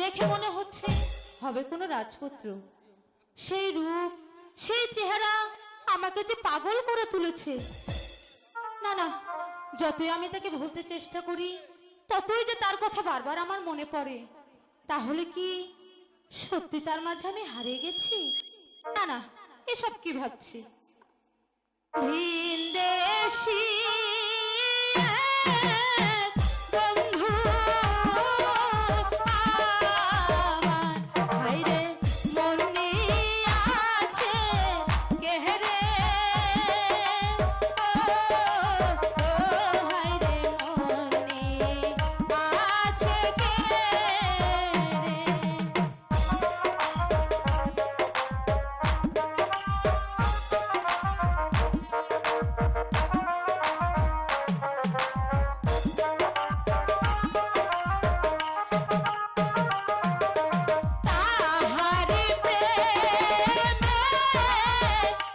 দেখে মনে হচ্ছে হবে কোনো রাজপুত্র। সেই রূপ, সেই চেহারা আমাকে যে পাগল করে তুলেছে। না না, যতই আমি তাকে ভুলতে চেষ্টা করি, ততই যে তার কথা বারবার আমার মনে পড়ে। তাহলে কি সত্যি তার মাঝে আমি হারিয়ে গেছি? না না, এসব কি ভাবছি? ভিনদেশি yeah.